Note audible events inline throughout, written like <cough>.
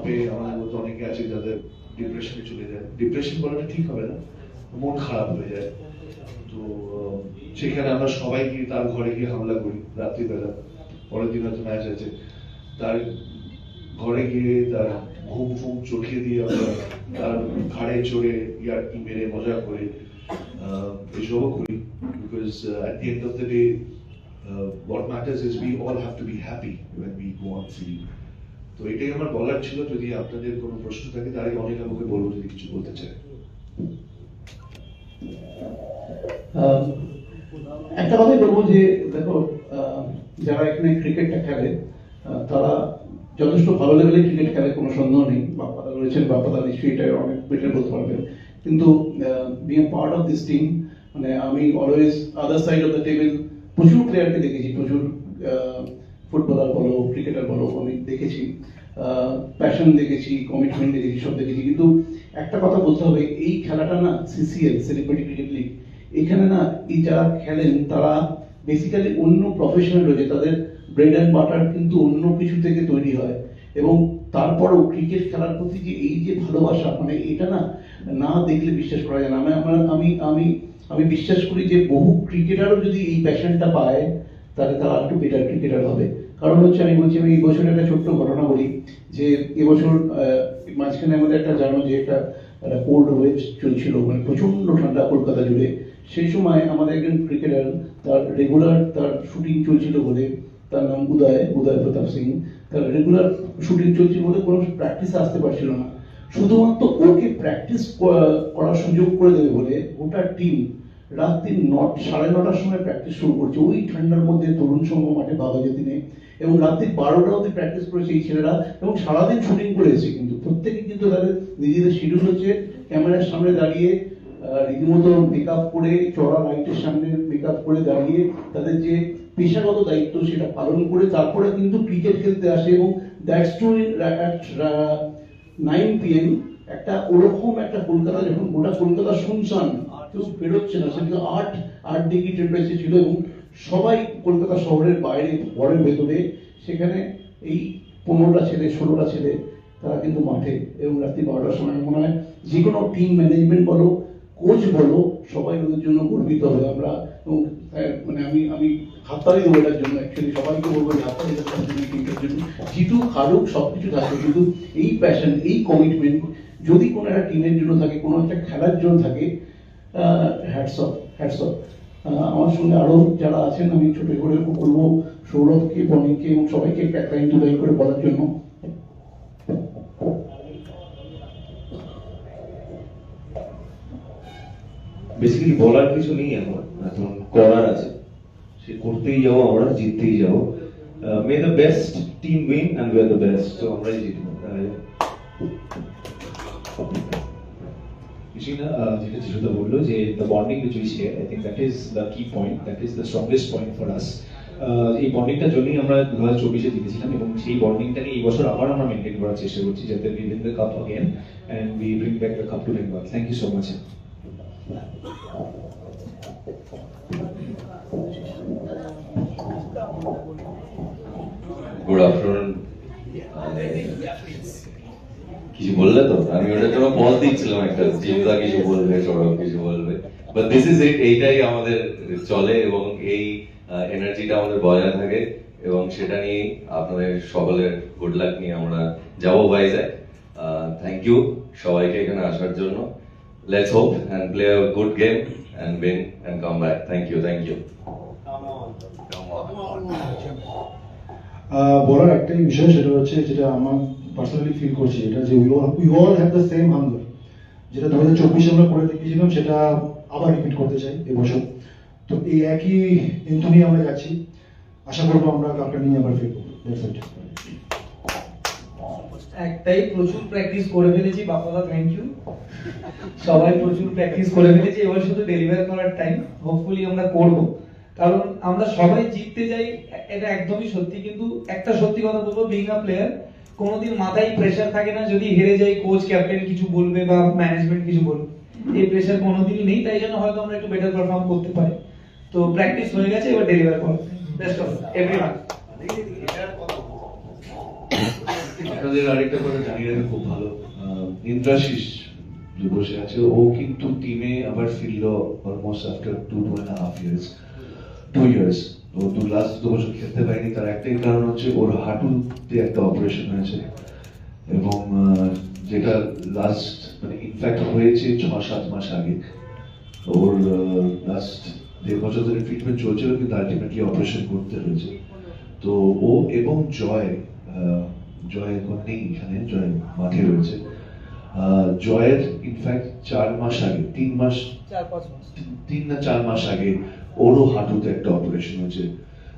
চাপে আমাদের মধ্যে অনেকে আছে যাদের ডিপ্রেশনে চলে যায়। ডিপ্রেশন বলাটা ঠিক হবে না, মন খারাপ হয়ে যায়। তো সেখানে আমরা সবাই গিয়ে তার ঘরে গিয়ে হামলা করি রাত্রিবেলা। পরের দিন হয়তো ম্যাচ আছে। তার ঘরে গিয়ে তার ঘুম ফুম চোখে দিয়ে আমরা তার ঘাড়ে চড়ে ইয়ার্কি মেরে মজা করে এসবও করি। Because at the end of the day what matters is we all have to be happy when we go on field তো এটাই আমার বলার ছিল, যদি আপনাদের কোনো প্রশ্ন থাকে আগে অনেক আমাকে বলব যদি কিছু বলতে চায়। একটা কথাই বলব যে, দেখো যারা এখানে ক্রিকেটটা খেলে তারা যথেষ্ট ভালো লেভেলে ক্রিকেট খেলে, কোনো সন্দেহ নেই। বাপ্পাদা রয়েছেন, বাপ্পাদা নিশ্চয়ই এটা অনেক বেটার বলতে পারবেন। কিন্তু be part of this team মানে আমি always other side of the table প্রচুর প্লেয়ারকে দেখেছি, প্রচুর ফুটবলার বলো ক্রিকেটার বলো আমি দেখেছি প্যাশন দেখেছি কমিটমেন্ট দেখেছি, সব দেখেছি। কিন্তু একটা কথা বলতে হবে, এই খেলাটা না সিসিএল সেলিব্রিটি ক্রিকেট লিগ এখানে না এই যারা খেলেন, তারা বেসিক্যালি অন্য প্রফেশনাল রয়েছে। তাদের ব্রেড অ্যান্ড বাটার কিন্তু অন্য কিছু থেকে তৈরি হয়। এবং তারপরেও ক্রিকেট খেলার প্রতি যে এই যে ভালোবাসা মানে এটা না না দেখলে বিশ্বাস করা যায় না। আমি, আমার- আমি আমি আমি বিশ্বাস করি যে বহু ক্রিকেটারও যদি এই প্যাশনটা পায়, তাহলে তারা একটু বেটার ক্রিকেটার হবে। কারণ হচ্ছে আমি বলছি, আমি এই বছর একটা ছোট্ট ঘটনা বলি, যে এবছর মাঝখানে আমাদের একটা জানো যে একটা কোল্ড ওয়েভ চলছিল মানে প্রচণ্ড ঠান্ডা কলকাতা জুড়ে। সেই সময় আমাদের একজন ক্রিকেটার তার রেগুলার তার শুটিং চলছিল বলে, তার নাম উদয় উদয় প্রতাপ সিং। তার রেগুলার শুটিং চলছিল বলে কোনো প্র্যাকটিসে আসতে পারছিল না। শুধুমাত্র ওকে প্র্যাকটিস করার সুযোগ করে দেবে বলে গোটা টিম রাত্রি নট, সাড়ে নটার সময় প্র্যাকটিস শুরু করছে। ওই ঠান্ডার মধ্যে তরুণ সংঘ মাঠে দিনে এবং রাত্রি বারোটা অবধি প্র্যাকটিস করেছে এই ছেলেরা এবং সারাদিন শুটিং করে এসেছে কিন্তু। প্রত্যেকে কিন্তু তাদের নিজেদের শিডিউল হচ্ছে ক্যামেরার সামনে দাঁড়িয়ে রীতিমতো মেকআপ করে, চড়া লাইটের সামনে মেকআপ করে দাঁড়িয়ে তাদের যে পেশাগত দায়িত্ব সেটা পালন করে তারপরে কিন্তু ক্রিকেট খেলতে আসে এবং দ্যাটস টু নাইন পিএম একটা ওরকম একটা কলকাতা যখন গোটা কলকাতা শুনশান কেউ বেরোচ্ছে না। সেটা আট আট ডিগ্রি টেম্পারেচার ছিল এবং সবাই কলকাতা শহরের বাইরে, ঘরের ভেতরে, সেখানে এই পনেরোটা ছেলে, ষোলোটা ছেলে, তারা কিন্তু মাঠে এবং রাত্রি বারোটার সময় মনে হয় যে কোনো টিম ম্যানেজমেন্ট বলো কোচ বলো, সবাই ওদের জন্য গর্বিত হবে আমরা মানে আমি আমি হাততালি দেবো এটার জন্য। অ্যাকচুয়ালি সবাইকে বলব যে হাততালি দেবো জন্য টিমটার জিতুক হারুক সব কিছু থাকে কিন্তু এই প্যাশন এই কমিটমেন্ট যদি কোনো একটা টিমের জন্য থাকে, কোনো একটা খেলার জন্য থাকে হ্যাটস অফ হ্যাটস অফ আমার সঙ্গে আরও যারা আছেন, আমি ছোট করে বলব, সৌরভকে বনিকে এবং সবাইকে একটা লাইন টু লাইন করে বলার জন্য। বেসিক্যালি বলার কিছু নেই এখন। এখন করার আছে। সে করতেই যাব, আমরা জিততেই যাব। May the best team win and R the best তো আমরাই জিতবো। না আহ, যেটা জিরুদা বলল যে the bonding which we share I think that is the key point that is the strongest point for us এই বন্ডিংটার জন্যই আমরা দু হাজার চব্বিশে জিতেছিলাম এবং সেই বন্ডিংটা নিয়ে এই বছর আবার আমরা মেনটেন করার চেষ্টা করছি যাতে we win the cup again and we bring back the cup to Bengal thank you so much good afternoon কিছু বললে তো? আমি ওটার জন্য বল দিচ্ছিলাম একটা জিন্দা কিছু বলবে সৌরভ কিছু বলবে। বাট দিস ইজ ইট এইটাই আমাদের চলে এবং এই এনার্জিটা আমাদের বজায় থাকে এবং সেটা নিয়ে আপনাদের সকলের গুড লাক নিয়ে আমরা যাব বাইজে থ্যাংক ইউ সবাইকে এখানে আসার জন্য। Let's hope and play a good game and win and come back thank you thank you বলার একটাই বিষয় সেটা হচ্ছে যেটা আমার পার্সোনালি ফিল করছি এটা যে we all have the same hunger যেটা দু হাজার চব্বিশে আমরা করে দেখিয়েছিলাম, সেটা আবার রিপিট করতে চাই এবছর। তো এই একই কিন্তু নিয়ে আমরা যাচ্ছি। আশা করব আমরা কাপটা নিয়ে আবার ফিরবো। একটাই প্রচুর প্র্যাকটিস করে ফেলেছি বাপ্পাদা থ্যাংক ইউ সবাই প্রচুর প্র্যাকটিস করে ফেলেছি, এবার শুধু ডেলিভার করার টাইম হোপফুলি আমরা করব। কারণ আমরা সবাই জিততে যাই, এটা একদমই সত্যি, কিন্তু একটা সত্যি কথা বলব বিং আ প্লেয়ার কোনোদিন মাথায় প্রেশার থাকে না যদি হেরে যাই কোচ ক্যাপ্টেন কিছু বলবে বা ম্যানেজমেন্ট কিছু বলবে। এই প্রেশার কোনোদিনই নেই, তাই জন্য হয়তো আমরা একটু বেটার পারফর্ম করতে পারি। তো প্র্যাকটিস হয়ে গেছে, এবার ডেলিভার করো। বেস্ট অফ এভরিওয়ান আপনাদের আরেকটা কথা জানি রাখা খুব ভালো। ইন্দ্রাশিস যে বসে আছে, ও কিন্তু টিমে আবার ফিরলো almost after two two and half years two years ও দু লাস্ট দু বছর খেলতে পারেনি। তার একটাই কারণ হচ্ছে ওর হাঁটুতে একটা অপারেশন হয়েছে। এবং যেটা লাস্ট মানে ইনফ্যাক্ট হয়েছে ছ সাত মাস আগে। ওর লাস্ট দেড় বছর ধরে ট্রিটমেন্ট চলছিল, কিন্তু আলটিমেটলি অপারেশন করতে হয়েছে। তো ও এবং জয় জয় এখন নেই এখানে, জয় মাঠে রয়েছে। জয়ের ইনফ্যাক্ট চার মাস আগে তিন মাস তিন না চার মাস আগে ওরও হাঁটুতে একটা অপারেশন হয়েছে।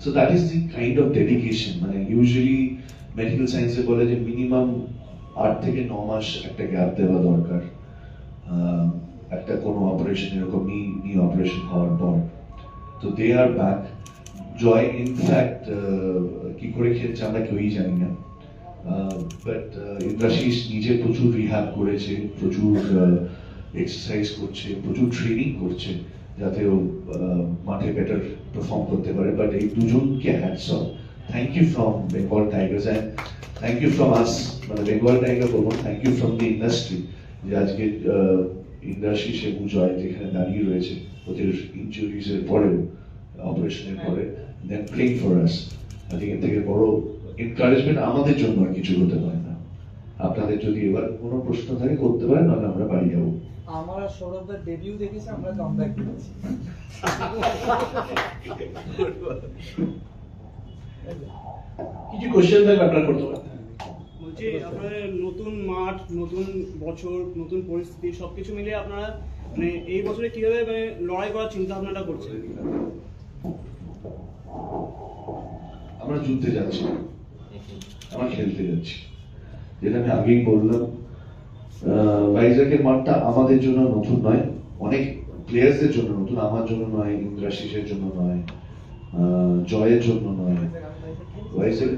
So that is the kind of dedication মানে ইউজুয়ালি মেডিকেল সায়েন্সে বলে যে মিনিমাম আট থেকে ন মাস একটা গ্যাপ দেওয়া দরকার। একটা কোনো অপারেশন এরকম নি অপারেশন হওয়ার পর। তো দে আর ব্যাক জয় ইনফ্যাক্ট কি করে খেলছে আমরা কেউই জানি না। বাট ইন্দ্রাশিস নিজে প্রচুর রিহ্যাব করেছে, প্রচুর এক্সারসাইজ করছে, প্রচুর ট্রেনিং করছে, যাতে ও মাঠে বেটার পারফর্ম করতে পারে। বাট এই দুজনকে hats off thank you from Bengal tigers and thank you from us মানে বেঙ্গল টাইগার বলব thank you from the industry যে আজকে ইন্দ্রাশিস এবং জয় যেখানে দাঁড়িয়ে রয়েছে, ওদের ইনজুরিজ এর পরেও অপারেশনের পরে then playing for us think থেকে বড় এনকারেজমেন্ট আমাদের জন্য আর কিছু হতে পারে না। আপনাদের যদি এবার কোনো প্রশ্ন থাকে করতে পারেন নাহলে আমরা বাড়ি যাব। আমরা সৌরভের ডেবিউ দেখেছি আমরা কামব্যাক করেছি। কিছু কোশ্চেন থাকলে আপনারা করতে পারেন। বলছি আপনাদের নতুন মাঠ নতুন বছর নতুন পরিস্থিতি সবকিছু মিলিয়ে আপনারা মানে এই বছরে কীভাবে মানে লড়াই করার চিন্তা ভাবনাটা করছেন? আমরা যুদ্ধে যাচ্ছি। আমরা খেলতে যাচ্ছি। যেটা আমি আগেই বললাম আহ, ভাইজাকের মাঠটা আমাদের জন্য নতুন নয় অনেক প্লেয়ার্সদের জন্য নতুন আমার জন্য নয় ইন্দ্রাশিসের জন্য নয় আহ, জয়ের জন্য নয়। ভাইজাক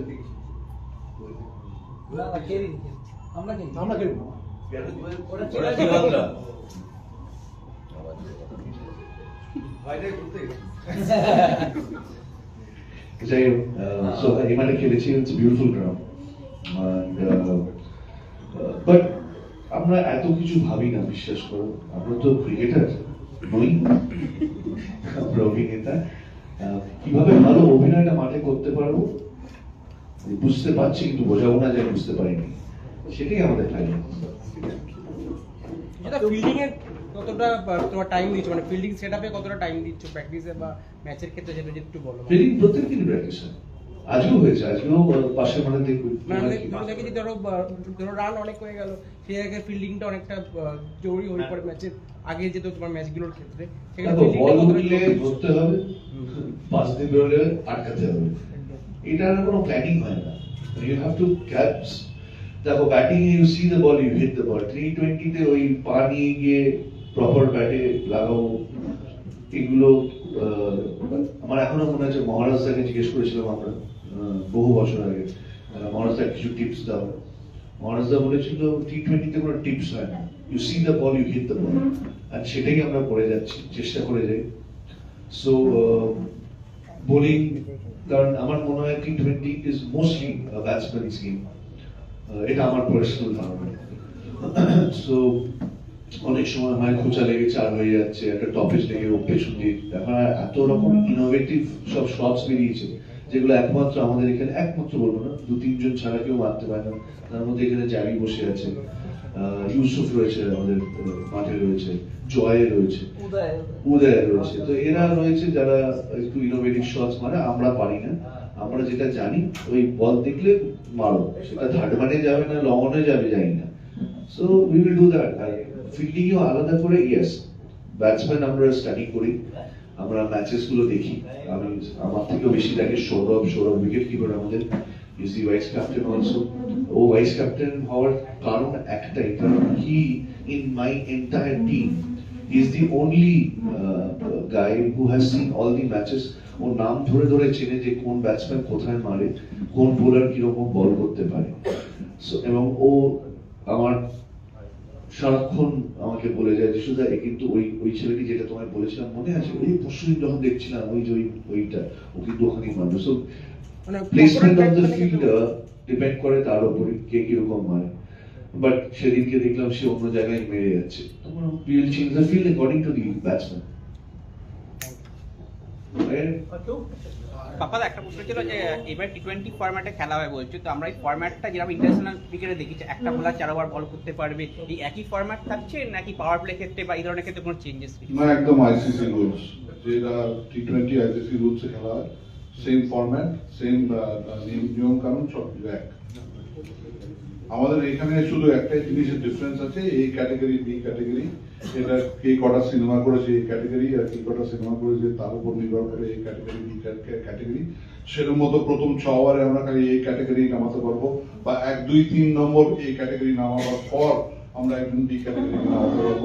আমরা খেলব। <laughs> যাই হোক সো মাঠে খেলেছি ইটস বিউটিফুল গ্রাউন্ড বাট আমরা এত কিছু ভাবি না বিশ্বাস করো। আমরা তো ক্রিকেটার নই। আমরা অভিনেতা। কীভাবে ভালো অভিনয়টা মাঠে করতে পারব? বুঝতে পারছি কিন্তু বোঝাবো না যে বুঝতে পারিনি। সেটাই আমাদের টাইম এটা ফিল্ডিং এ কতটা তোমার টাইম দিচ্ছ? মানে ফিল্ডিং সেটআপে কতটা টাইম দিচ্ছ? প্র্যাকটিসে বা ম্যাচের ক্ষেত্রে সেটা যদি একটু বলো। ফিল্ডিং প্রত্যেক প্র্যাকটিস হয়। আজকেও হয়েছে আজকেও আহ, পাশের মাঠে দেখব মানে ধরো ধরো ধরো রান অনেক হয়ে গেল। সেই জায়গায় ফিল্ডিংটা অনেকটা জরুরি হয়ে পড়ে ম্যাচের আগে যেত তোমার ম্যাচগুলোর ক্ষেত্রে। সেখানে বল কতটা ধরতে হবে পাঁচ দিন বেরোলে আটকাতে হবে। এটার কোনো প্ল্যানিং হয় না। ইউ হ্যাভ টু ক্যাচ দেখো batting you see the ball you hit the ball T টোয়েন্টিতে ওই পা নিয়ে গিয়ে প্রপার ব্যাটে লাগাও, এগুলো আমার এখনও মনে আছে, মহারাজ দাকে জিজ্ঞেস করেছিলাম আমরা বহু বছর আগে মহারাজ দা কিছু টিপস দাও। মহারাজ দা বলেছিল টি টোয়েন্টিতে কোনো টিপস হয় না। You see the ball you hit the ball আর সেটাই আমরা করে যাচ্ছি, চেষ্টা করে যাই। সো বোলিং, কারণ আমার মনে হয় T twenty is mostly batsman game এটা আমার পার্সোনাল ধারণা। <coughs> সো অনেক সময় হয় খোঁচা লেগে চার হয়ে যাচ্ছে একটা টপেজ লেগে ও পেছন দিয়ে এখন আর এত রকম ইনোভেটিভ সব শটস বেরিয়েছে যেগুলো একমাত্র আমাদের এখানে একমাত্র বলব না দু তিনজন ছাড়া কেউ মারতে পারে না। তার মধ্যে এখানে জারি বসে আছে ইউসুফ রয়েছে আমাদের মাঠে রয়েছে জয় রয়েছে উদয়। রয়েছে। তো এরা রয়েছে যারা একটু ইনোভেটিভ শটস মানে আমরা পারি না। আমরা যেটা জানি ওই বল দেখলে মারো। সেটা থার্ড মানে যাবে না লং অনে যাবে জানি না। So we will do that R fielding এও আলাদা করে ইয়েস ব্যাটসম্যান আমরা স্টাডি করি আমরা ম্যাচেসগুলো দেখি। আমি আমার থেকেও বেশি দেখে সৌরভ সৌরভ উইকেট কিপার আমাদের। Is the vice captain also O vice captain হওয়ার কারণ একটাই কারণ he in my entire team the only uh, guy who has seen all the matches ও নাম ধরে ধরে চেনে যে কোন ব্যাটসম্যান কোথায় মারে কোন বোলার কীরকম বল করতে পারে। এবং ও আমার সারাক্ষণ আমাকে বলে যায় যে সুধা এ কিন্তু ওই ওই ছেলেটি যেটা তোমায় বলেছিলাম মনে আছে? ওই পরশুদিন যখন দেখছিলাম ওই যে ওই ওইটা ও কিন্তু ওখানেই মারবে সো মানে প্লেসমেন্ট অফ দ্য ডিপেন্ড করে তার উপরে কে কীরকম মারে। বাট সেদিনকে দেখলাম সে অন্য জায়গায় মেরে যাচ্ছে। Will change the field according to the batsman পাপাদা একটা প্রশ্ন ছিল যে এবার টি টোয়েন্টি ফরম্যাটে খেলা হয় বলছো তো আমরা এই ফরম্যাটটা যেরকম ইন্টারন্যাশনাল ক্রিকেটে দেখি যে একটা বোলার চার ওভার বল করতে পারবে এই একই ফরম্যাট থাকছে নাকি পাওয়ার প্লে ক্ষেত্রে বা এই ধরনের ক্ষেত্রে কোনো চেঞ্জেস না একদম আইসিসি রুলস যেটা টি টোয়েন্টি আইসিসি রুলসে খেলা হয় সেম ফরম্যাট সেম নিয়ম কানুন সব কিছু এক। আমাদের এখানে শুধু একটাই জিনিসের ডিফারেন্স আছে এই ক্যাটাগরি বি ক্যাটাগরি এটা কে কটা সিনেমা করেছে এই ক্যাটাগরি আর কে কটা সিনেমা করেছে তার উপর নির্ভর করে এই ক্যাটাগরি বি ক্যাটাগরি সেরকম মতো প্রথম ছ ওভারে আমরা খালি এই ক্যাটাগরি নামাতে পারব বা এক দুই তিন নম্বর এই ক্যাটাগরি নামাবার পর আমরা একজন বি ক্যাটাগরি নামাতে পারব।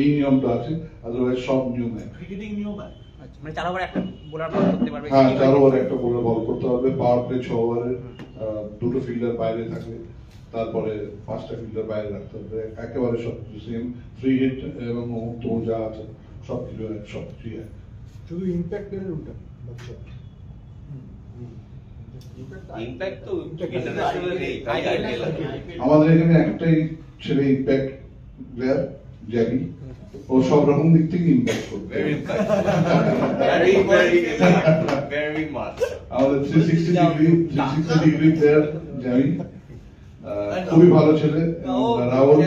এই নিয়মটা আছে আদারওয়াইজ সব নিয়ম এক। ক্রিকেটিং নিয়ম আচ্ছা, মানে চার ওভার একটা বোলার বল করতে পারবে হ্যাঁ চার ওভারে একটা বলে বল করতে হবে পাওয়ার প্লে ছ ওভারে দুটো ফিল্ডার বাইরে থাকবে। তারপরে পাঁচটা ফিল্ডার বাইরে রাখতে হবে। একেবারে সব কিছু সেম ফ্রি হিট এবং মুক্ত যা আছে সব কিছু এক। সব কিছুই এক শুধু ইম্প্যাক্টের আচ্ছা আমাদের এখানে একটাই ছেলে ইম্প্যাক্ট প্লেয়ার জ্যাবি ও সব রকম দিক থেকে ইম্প্যাক্ট করবে। ভেরি ভেরি ভেরি মাচ আমাদের three sixty degree three sixty degree player জ্যাবি খুবই ভালো ছেলে। রাহুল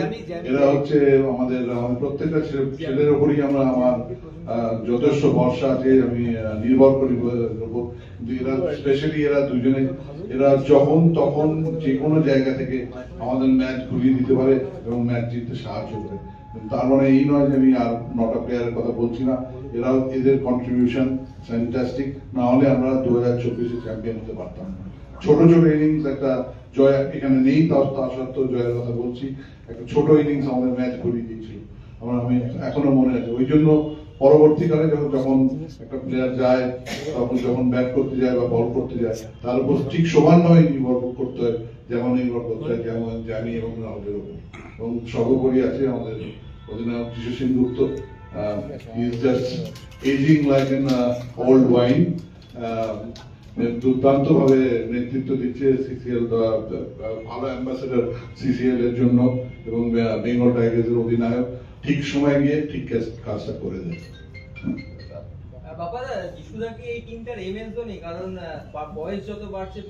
এরা হচ্ছে আমাদের প্রত্যেকটা ছেলের উপরই আমরা আমার যথেষ্ট ভরসা আছে আমি নির্ভর করি এরা স্পেশালি এরা দুজনে এরা যখন তখন যে কোনো জায়গা থেকে আমাদের ম্যাচ ঘুরিয়ে দিতে পারে এবং ম্যাচ জিততে সাহায্য করে। তার মানে এই নয় যে আমি আর নটা প্লেয়ারের কথা বলছি না। এরাও এদের কন্ট্রিবিউশন ফ্যান্টাস্টিক না হলে আমরা দু হাজার চব্বিশে চ্যাম্পিয়ন হতে পারতাম। ছোট ছোট ইনিংস একটা জয় এখানে নেই তাও তা সত্ত্বেও জয়ের কথা বলছি। একটা ছোট ইনিংস আমাদের ম্যাচ ঘুরিয়ে দিয়েছিল। আমার আমি এখনও মনে আছে ওই জন্য পরবর্তীকালে যখন যখন একটা প্লেয়ার যায়, তখন যখন ব্যাট করতে যায় বা বল করতে যায়, তার উপর ঠিক সমানভাবে নির্ভর করতে হয় যেমন নির্ভর করতে হয় যেমন জানি এবং রাহুলের উপর। এবং সর্বোপরি আছে আমাদের অধিনায়ক Jisshu Sengupta is just ageing like an old wine দুর্দান্ত ভাবে নেতৃত্ব দিচ্ছে সিসিএল ভালো অ্যাম্বাসেডর সিসিএল এর জন্য এবং বেঙ্গল টাইগার্সের অধিনায়ক। ঠিক সময় গিয়ে ঠিক কাজটা করে দেয় বাবা যিশুদা কি এই টিমটার এমএস ধোনি কারণ বয়স যত বাড়ছে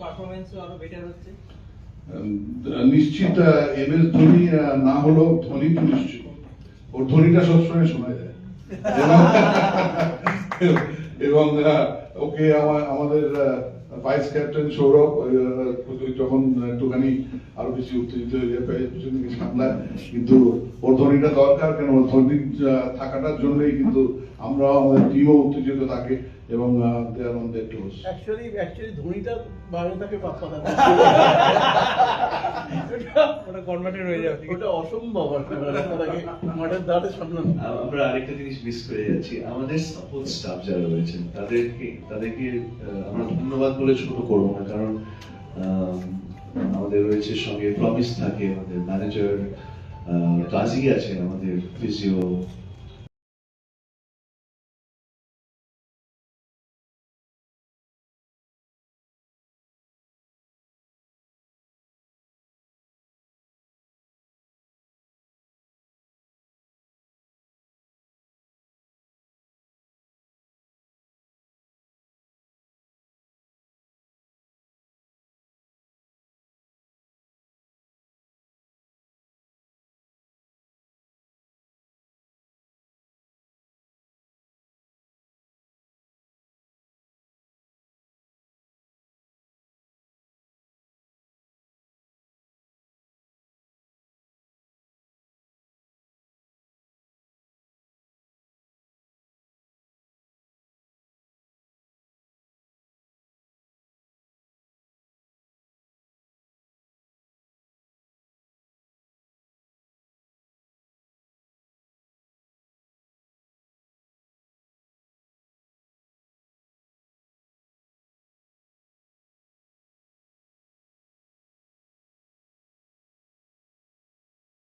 আরও বেটার হচ্ছে। নিশ্চিত ধোনি না হলেও ধোনি তো নিশ্চিত। ওর ধোনিটা সবসময় শোনা যায়। <laughs> এবং- ওকে আমা- আমাদের ভাইস ক্যাপ্টেন সৌরভ যখন একটুখানি আরও বেশি উত্তেজিত হয়ে যায় সামলায়, কিন্তু ওর দরকার, কেন? ওর ধোনি থাকাটার জন্যই কিন্তু আমরা আমাদের টিমও উত্তেজিত থাকে। এবং they're on their toes actually actually ধোনিটা বাইরে থাকে পাপ্পা ওটা কনভার্টেড হয়ে যাবে। ওটা অসম্ভব আর কি মাঠের ধারে সামলানো। আমরা আরেকটা জিনিস মিস করে যাচ্ছি। আমাদের সাপোর্ট স্টাফ যারা রয়েছেন তাদেরকে তাদেরকে আমরা ধন্যবাদ বলে ছোট করব না কারণ আহ, আমাদের রয়েছে সঙ্গে প্রমিস থাকে আমাদের ম্যানেজার কাজী আছে আমাদের ফিজিও